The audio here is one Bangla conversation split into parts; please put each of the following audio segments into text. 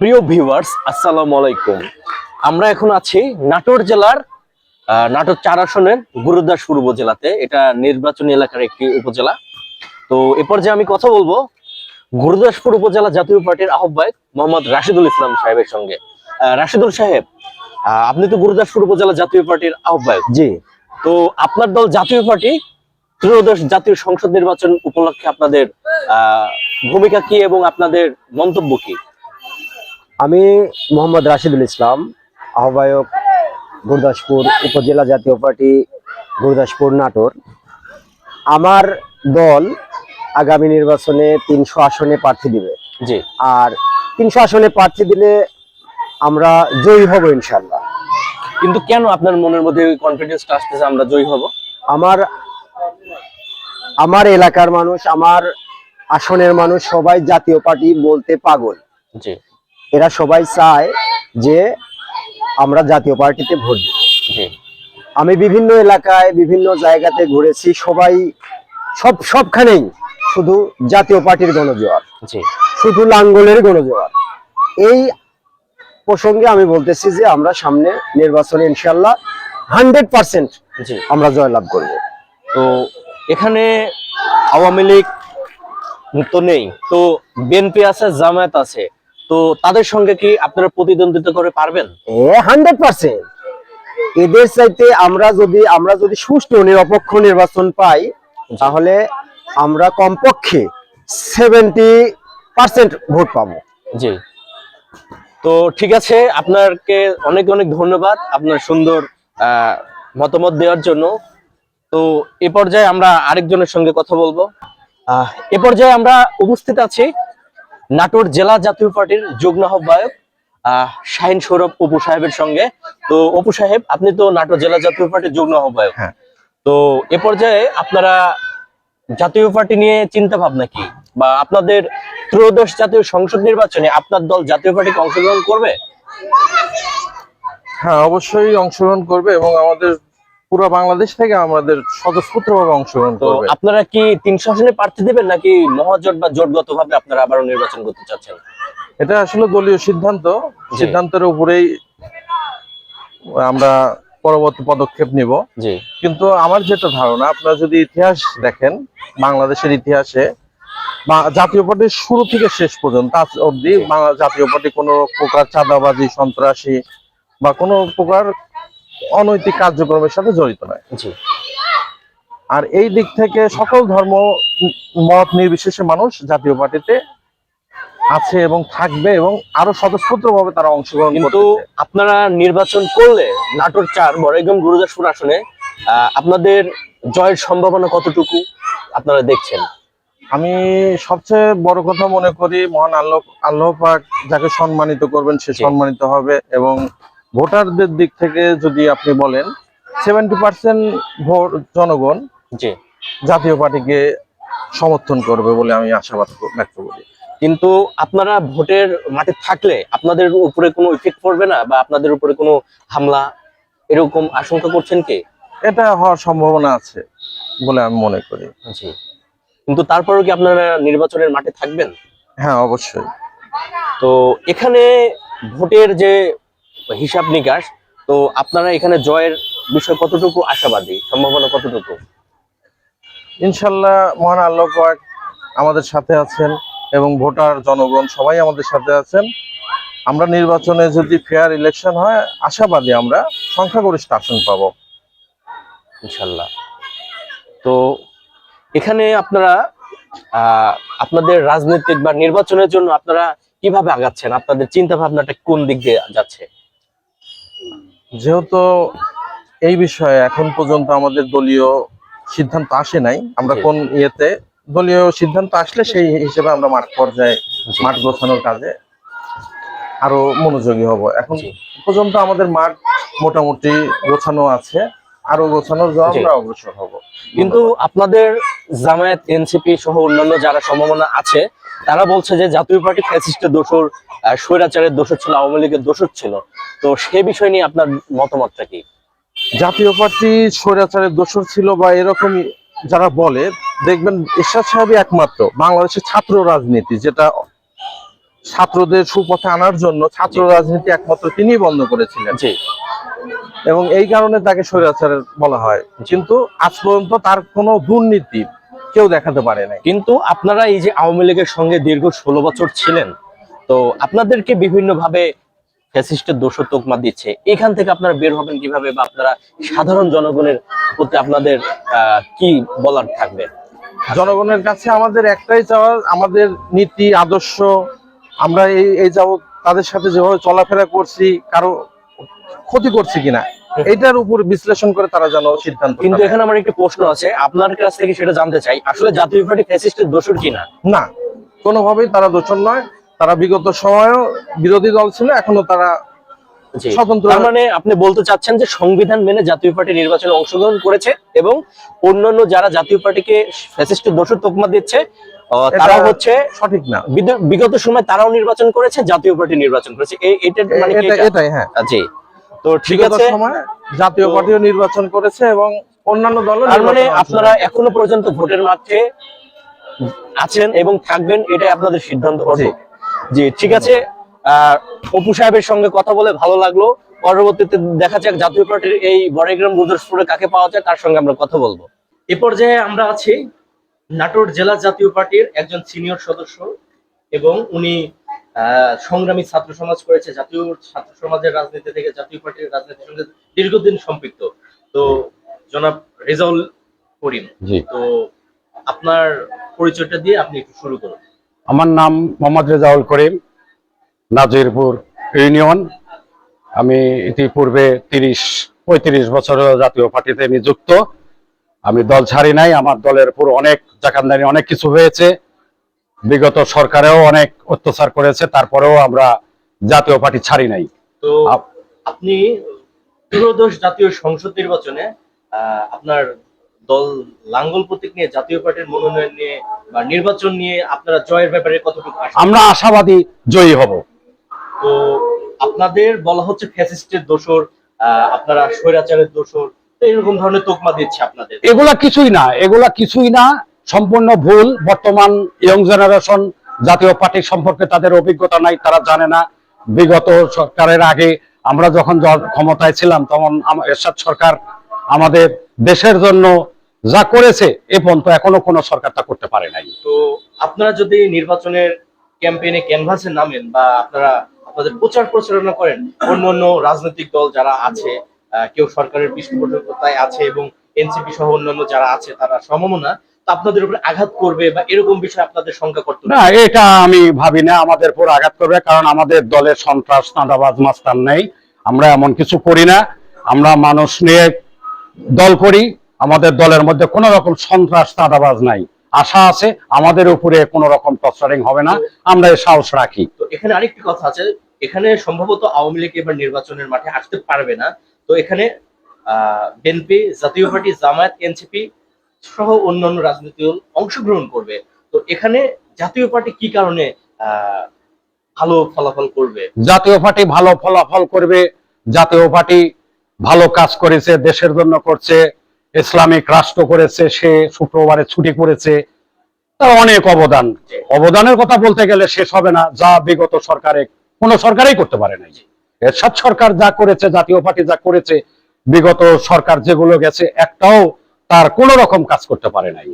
প্রিয় ভিউয়ার্স আসসালামু আলাইকুম। আমরা এখন আছি নাটোর জেলার নাটোর চার আসনের গুরুদাসপুর উপজেলাতে এটা নির্বাচনী এলাকার একটি উপজেলা। তো এ পর্যায়ে আমি কথা বলব গুরুদাসপুর উপজেলা জাতীয় পার্টির আহ্বায়ক মোহাম্মদ রাশিদুল ইসলাম সাহেবের সঙ্গে। রাশিদুল সাহেব আপনি তো গুরুদাসপুর উপজেলা জাতীয় পার্টির আহ্বায়ক। জি। তো আপনার দল জাতীয় পার্টি ত্রয়োদশ জাতীয় সংসদ নির্বাচন উপলক্ষে আপনাদের আহ, ভূমিকা কি এবং আপনাদের মন্তব্য কি? আমি মোহাম্মদ রাশিদুল ইসলাম আহ্বায়ক গুরদাসপুর উপজেলা জাতীয় পার্টি গুরদাসপুর নাটোর। আমার দল আগামী নির্বাচনে তিনশো আসনে প্রার্থী দিবে। জি। আর তিনশো আসনে প্রার্থী দিলে আমরা জয়ী হব ইনশাল্লাহ কিন্তু কেন আপনার মনের মধ্যে ওই কনফিডেন্সটা আসতেছে আমরা জয়ী হব? আমার আমার এলাকার মানুষ আমার আসনের মানুষ সবাই জাতীয় পার্টি বলতে পাগল। জি। এরা সবাই চায় যে আমরা জাতীয় পার্টিতে ভোট দিব জি। আমি বিভিন্ন এলাকায় বিভিন্ন জায়গাতে ঘুরেছি সবাই সব সবখানেই শুধু জাতীয় পার্টির গণজোয়ার। শুধু লাঙ্গলের গণজোয়ার। এই প্রসঙ্গে আমি বলতেছি যে আমরা সামনে নির্বাচনে ইনশাল্লাহ হান্ড্রেড পার্সেন্ট আমরা জয়লাভ করব। তো এখানে আওয়ামী লীগ তো নেই। তো বিএনপি আছে জামায়াত আছে। তো তাদের সঙ্গে কি আপনারা প্রতিদ্বন্দ্বিতা করে পারবেন? Hundred percent. এদের চাইতে আমরা যদি আমরা যদি সুষ্ঠু নিরপেক্ষ নির্বাচন পাই তাহলে আমরা কমপক্ষে সেভেন্টি পার্সেন্ট ভোট পাবো। জি। তো ঠিক আছে আপনাকে অনেক অনেক ধন্যবাদ আপনার সুন্দর আহ, মতামত দেওয়ার জন্য। তো এ পর্যায়ে আমরা আরেকজনের সঙ্গে কথা বলব। আহ, এ পর্যায়ে আমরা উপস্থিত আছি নাটোর জেলা জাতীয় পার্টির যুগ্ম আহ্বায়ক আহ, শাহিন সৌরভ অপু সাহেবের সঙ্গে। তো অপু সাহেব আপনি তো নাটোর জেলা জাতীয় পার্টির যুগ্ম আহ্বায়ক। হ্যাঁ। তো এ পর্যায়ে আপনারা জাতীয় পার্টি নিয়ে চিন্তা ভাবনা কি? বা আপনাদের ত্রয়োদশ জাতীয় সংসদ নির্বাচনে আপনার দল জাতীয় পার্টিকে অংশগ্রহণ করবে? হ্যাঁ অবশ্যই অংশগ্রহণ করবে এবং আমাদের পুরো বাংলাদেশ থেকে আমাদের স্বতঃস্ফূর্তভাবে অংশগ্রহণ করবে। আপনারা কি তিনশো আসনে প্রার্থী দেবেন নাকি মহাজোট বা জোটগত ভাবে আপনারা আবারও নির্বাচন করতে চাচ্ছেন? এটা আসলে দলীয় সিদ্ধান্ত। সিদ্ধান্তের উপরেই আমরা পরবর্তী পদক্ষেপ নিব। কিন্তু আমার যেটা ধারণা আপনারা যদি ইতিহাস দেখেন বাংলাদেশের ইতিহাসে জাতীয় পার্টির শুরু থেকে শেষ পর্যন্ত আজ অবধি জাতীয় পার্টি কোনো প্রকার চাঁদাবাজি সন্ত্রাসী বা কোনো প্রকার অনৈতিক কার্যক্রমের সাথে জড়িত নয়। আর এই দিক থেকে সকল ধর্ম মত নির্বিশেষে মানুষ জাতীয় পার্টিতে আছে এবং থাকবে এবং আরও স্বতঃস্ফূর্ত ভাবে তারা অংশগ্রহণ কিন্তু আপনারা নির্বাচন করলে নাটোর চার বড়াইগ্রাম গুরুদাসপুর আসনে আহ, আপনাদের জয়ের সম্ভাবনা কতটুকু আপনারা দেখছেন? আমি সবচেয়ে বড় কথা মনে করি মহান আল্লাহ আল্লাহ পাক যাকে সম্মানিত করবেন সে সম্মানিত হবে এবং ভোটারদের দিক থেকে যদি আপনি বলেন সেভেন্টি পার্সেন্ট ভোট জনগণ জি। জাতীয় পার্টিকে সমর্থন করবে বলে আমি আশাবাদ ব্যক্ত করি। কিন্তু আপনারা ভোটের মাঠে থাকলে আপনাদের উপরে কোনো ইফেক্ট পড়বে না বা আপনাদের উপরে কোনো হামলা এরকম আশঙ্কা করছেন কি? এটা হওয়ার সম্ভাবনা আছে বলে আমি মনে করি। জি। কিন্তু তারপরেও কি আপনারা নির্বাচনের মাঠে থাকবেন? হ্যাঁ অবশ্যই। তো এখানে ভোটের যে হিসাব নিকাশ তো আপনারা এখানে জয়ের বিষয় কতটুকু আশাবাদী? সম্ভাবনা কতটুকু? ইনশাল্লাহ মহান আল্লাহ পাক আমাদের সাথে আছেন এবং ভোটার জনগণ সবাই আমাদের সাথে আছেন। আমরা নির্বাচনে যদি ফেয়ার ইলেকশন হয় আশাবাদী আমরা সংখ্যাগরিষ্ঠ আসন পাবো। ইনশাল্লাহ। তো এখানে আপনারা আহ, আপনাদের রাজনৈতিক বা নির্বাচনের জন্য আপনারা কীভাবে আগাচ্ছেন? আপনাদের চিন্তা ভাবনাটা কোন দিক দিয়ে যাচ্ছে? যেহেতু এই বিষয়ে এখন পর্যন্ত আমাদের দলীয় সিদ্ধান্ত আসে নাই আমরা কোন ইয়েতে দলীয় সিদ্ধান্ত আসলে সেই হিসেবে আমরা মাঠ পর্যায়ে মাঠ গোছানোর কাজে আরও মনোযোগী হব। এখন পর্যন্ত আমাদের মাঠ মোটামুটি গোছানো আছে। আরও গোছানোর জন্য আমরা অগ্রসর হব। কিন্তু আপনাদের জামায়াত এনসিপি সহ অন্যান্য যারা সম্ভাবনা আছে তারা বলছে যে জাতীয় পার্টি ফ্যাসিস্টের দোষর স্বৈরাচারের দোষর ছিল আওয়ামী লীগের দোষর ছিল। তো সে বিষয় নিয়ে আপনার মতামতটা কি? জাতীয় পার্টি স্বৈরাচারের দোষর ছিল বা এরকম যারা বলে দেখবেন এরশাদ সাহেবই একমাত্র বাংলাদেশের ছাত্র রাজনীতি যেটা ছাত্রদের সুপথে আনার জন্য ছাত্র রাজনীতি একমাত্র তিনিই বন্ধ করেছিলেন। এবং এই কারণে তাকে স্বৈরাচার বলা হয়। কিন্তু আজ পর্যন্ত তার কোনো দুর্নীতি কেউ দেখাতে পারে না কিন্তু আপনারা এই যে আওয়ামী লীগের সঙ্গে দীর্ঘ ষোলো বছর ছিলেন তো আপনাদেরকে বিভিন্ন ভাবে ফ্যাসিস্টের দোষ তোকমা দিচ্ছে। এখান থেকে আপনারা বের হবেন কীভাবে বা আপনারা সাধারণ জনগণের প্রতি আপনাদের আহ, কি বলার থাকবে? জনগণের কাছে আমাদের একটাই চাওয়া আমাদের নীতি আদর্শ আমরা এই এই যাবৎ তাদের সাথে যেভাবে চলাফেরা করছি কারও ক্ষতি করছে কিনা? এটার উপর বিশ্লেষণ করে তারা যেন সিদ্ধান্ত কিন্তু। এখানে আমার একটি প্রশ্ন আছে আপনার কাছ থেকে সেটা জানতে চাই আসলে জাতীয় পার্টি ফ্যাসিস্টের দোষর কিনা? না কোনোভাবেই তারা দোষণ নয়। তারা বিগত সময়েও বিরোধী দল ছিল এখনও তারা স্বতন্ত্র- মানে আপনি বলতে চাচ্ছেন যে সংবিধান মেনে জাতীয় পার্টি নির্বাচনে অংশগ্রহণ করেছে এবং অন্যান্য যারা জাতীয় পার্টিকে ফ্যাসিস্টের দোষর তোকমা দিচ্ছে তারা হচ্ছে সঠিক না। বিগত সময় তারাও নির্বাচন করেছে জাতীয় পার্টি নির্বাচন করেছে। মানে? এটাই হ্যাঁ। জি। তো ঠিক আছে। জাতীয় পার্টিও নির্বাচন করেছে এবং অন্যান্য দল মানে আপনারা এখনও পর্যন্ত ভোটের মাঠে আছেন এবং থাকবেন এটাই আপনাদের সিদ্ধান্ত। জি। জি ঠিক আছে। আহ, অপু সাহেবের সঙ্গে কথা বলে ভালো লাগল। পরবর্তীতে দেখা যাক জাতীয় পার্টির এই বড়গ্রাম গুজরপুরে কাকে পাওয়া যায় তার সঙ্গে আমরা কথা বলব। এ পর্যায়ে আমরা আছি নাটোর জেলা জাতীয় পার্টির একজন সিনিয়র সদস্য এবং উনি সংগ্রামী ছাত্র সমাজ করেছে জাতীয় ছাত্র সমাজের রাজনীতি থেকে জাতীয় পার্টির রাজনীতির সঙ্গে দীর্ঘদিন সম্পৃক্ত। তো জনাব রেজাউল করিম জি। তো আপনার পরিচয়টা দিয়ে আপনি একটু শুরু করুন। আমার নাম মোহাম্মদ রেজাউল করিম নাজিরপুর ইউনিয়ন। আমি ইতিপূর্বে তিরিশ পঁয়ত্রিশ বছর জাতীয় পার্টিতে নিযুক্ত। আমি দল ছাড়ি নাই আমার দলের উপর অনেক জাকানদানি অনেক কিছু হয়েছে। বিগত সরকারেও অনেক অত্যাচার করেছে তারপরেও আমরা জাতীয় পার্টি ছাড়ি নাই। তো আপনি ত্রয়োদশ জাতীয় সংসদ নির্বাচনে আপনার দল লাঙ্গল প্রতীক নিয়ে জাতীয় পার্টির মনোনয়ন নিয়ে বা নির্বাচন নিয়ে আপনারা জয়ের ব্যাপারে কতটুকু আমরা আশাবাদী জয়ী হব। তো আপনাদের বলা হচ্ছে ফ্যাসিস্টের দোষর আহ, আপনারা স্বৈরাচারের দোষর এরকম ধরনের তোকমা দিচ্ছে আপনাদের। এগুলা কিছুই না এগুলা কিছুই না। সম্পূর্ণ ভুল, বর্তমান ইয়ং জেনারেশন জাতীয় পার্টি সম্পর্কে তাদের অভিজ্ঞতা নাই, তারা জানে না। বিগত সরকারের আগে আমরা যখন ক্ষমতায় ছিলাম, তখন এরশাদ সরকার আমাদের দেশের জন্য যা করেছে, এ পর্যন্ত এখনও কোনো সরকার তা করতে পারে নাই। তো আপনারা যদি নির্বাচনের ক্যাম্পেইনে ক্যানভাসে নামেন বা আপনারা আপনাদের প্রচার প্রচারণা করেন, অন্য অন্য রাজনৈতিক দল যারা আছে কেউ সরকারের পৃষ্ঠপোষকতায় আছে এবং এনসিপি সহ অন্যান্য যারা আছে, তারা সমমনা আপনাদের উপরে আঘাত করবে বা এরকম বিষয় আপনাদের শঙ্কা করতে না এটা আমি ভাবি না আমাদের উপর আঘাত করবে কারণ আমাদের দলের সন্ত্রাস নাদাবাজ মাস্তান নেই। আমরা এমন কিছু করি না। আমরা মানুষ নিয়ে দল করি আমাদের দলের মধ্যে কোনো রকম সন্ত্রাস নাদাবাজ নাই। আশা আছে আমাদের উপরে কোনো রকম টর্চারিং হবে না। আমরা এই সাহস রাখি। তো এখানে আরেকটি কথা আছে এখানে সম্ভবত আওয়ামী লীগ এবার নির্বাচনের মাঠে আসতে পারবে না। তো এখানে বিএনপি জাতীয় পার্টি জামায়াত এনসিপি সহ অন্যান্য রাজনৈতিক দল অংশগ্রহণ করবে। তো এখানে জাতীয় পার্টি কি কারণে ভালো ফলাফল করবে? জাতীয় পার্টি ভালো ফলাফল করবে জাতীয় পার্টি ভালো কাজ করেছে দেশের জন্য করছে ইসলামিক রাষ্ট্র করেছে সে শুক্রবারে ছুটি করেছে। তার অনেক অবদান। অবদানের কথা বলতে গেলে শেষ হবে না যা বিগত সরকারে কোন সরকারই করতে পারে নাই। এরশাদ সরকার যা করেছে জাতীয় পার্টি যা করেছে বিগত সরকার যেগুলো গেছে একটাও তার কোন রকম কাজ করতে পারে নাই।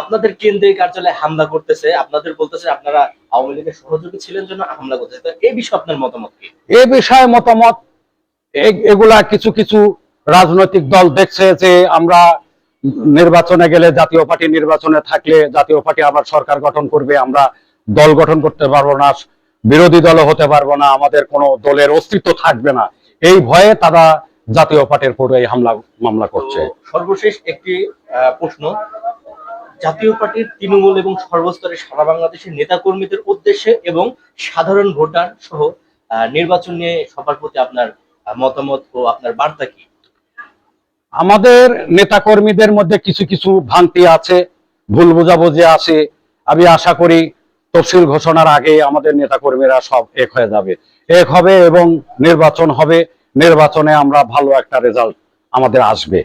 আপনাদের কেন্দ্রীয় কার্যালয়ে হামলা করতেছে আপনাদের বলতেছে আপনারা আওয়ামী লীগের সহযোগী ছিলেন জন্য হামলা করতেছে। তো এই বিষয়ে আপনার মতামত কি? এ বিষয়ে মতামত এগুলা কিছু কিছু রাজনৈতিক দল দেখছে যে আমরা নির্বাচনে গেলে জাতীয় পার্টি নির্বাচনে থাকলে জাতীয় পার্টি আবার সরকার গঠন করবে আমরা দল গঠন করতে পারব না বিরোধী দলও হতে পারব না আমাদের কোনো দলের অস্তিত্ব থাকবে না। এই ভয়ে তারা জাতীয় পার্টির উপর এই হামলা মামলা করছে। সর্বশেষ একটি প্রশ্ন। জাতীয় পার্টির তৃণমূল এবং সর্বস্তরে সারা বাংলাদেশের নেতাকর্মীদের উদ্দেশ্যে এবং সাধারণ ভোটার সহ নির্বাচন নিয়ে সবার প্রতি আপনার মতামত ও আপনার বার্তা কি? আমাদের নেতাকর্মীদের মধ্যে কিছু কিছু ভ্রান্তি আছে ভুল বোঝাবুঝি আছে। আমি আশা করি তফসিল ঘোষণার আগে আমাদের নেতাকর্মীরা সব এক হয়ে যাবে। এক হবে এবং নির্বাচন হবে। নির্বাচনে আমরা ভালো একটা রেজাল্ট আমাদের আসবে।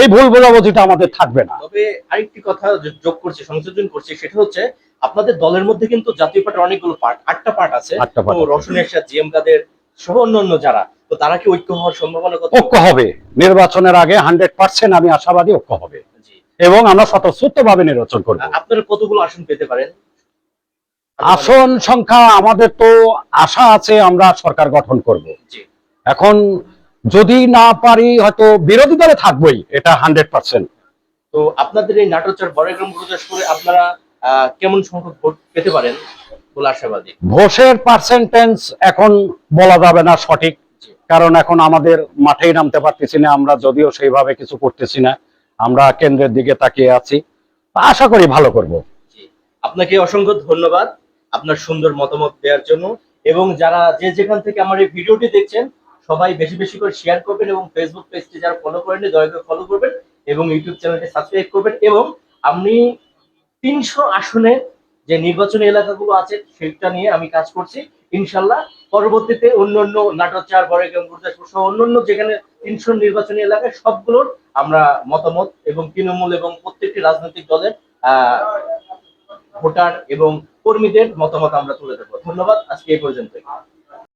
এই ভুল বোঝাবুঝিটা আমাদের থাকবে না। তবে আরেকটি কথা যোগ করছি সংযোজন করছি সেটা হচ্ছে আপনাদের দলের মধ্যে কিন্তু জাতীয় পার্টির অনেকগুলো পার্ট আটটা পার্ট আছে। আছে। জিএম কাদের সহ অন্যান্য যারা তো তারা কি ঐক্য হওয়ার সম্ভাবনা কত? ঐক্য হবে। নির্বাচনের আগে হান্ড্রেড পার্সেন্ট আমি আশাবাদী ঐক্য হবে। এবং আমরা স্বতঃস্ফূর্ত ভাবে নির্বাচন করব। আপনারা কতগুলো আসন পেতে পারেন? আসন সংখ্যা আমাদের তো আশা আছে আমরা সরকার গঠন করব। জি। এখন যদি না পারি হয়তো বিরোধী দলে থাকবোই এটা হান্ড্রেড পার্সেন্ট। তো আপনাদের এই নাটকচার বড়গ্রাম গুরুদাসপুরে আপনারা আহ, কেমন সংখ্যক ভোট পেতে পারেন বলে আশাবাদী? ভোটের পার্সেন্টেজ এখন বলা যাবে না সঠিক কারণ এখন আমাদের মাঠেই নামতে পারতেছি না আমরা যদিও সেইভাবে কিছু করতেছি না আমরা কেন্দ্রের দিকে তাকিয়ে আছি। আশা করি ভালো করব। আপনাকে অসংখ্য ধন্যবাদ আপনার সুন্দর মতামত দেওয়ার জন্য এবং যারা যে যেখান থেকে আমার এই ভিডিওটি দেখছেন সবাই বেশি বেশি করে শেয়ার করবেন এবং ফেসবুক পেজটি যারা ফলো করেননি, দয়া করে ফলো করবেন এবং ইউটিউব চ্যানেলটি সাবস্ক্রাইব করবেন এবং আমি তিনশো আসনে যে নির্বাচনী এলাকাগুলো আছে সেটা নিয়ে আমি কাজ করছি। ইনশাল্লাহ পরবর্তীতে অন্য অন্য নাটকচার বড়গ্রাম গুরুদাসপুর সহ অন্যান্য যেখানে তিনশো নির্বাচনী এলাকায় সবগুলোর আমরা মতামত এবং তৃণমূল এবং প্রত্যেকটি রাজনৈতিক দলের ভোটার এবং কর্মীদের মতামত আমরা তুলে ধরবো। ধন্যবাদ, আজকে এই পর্যন্ত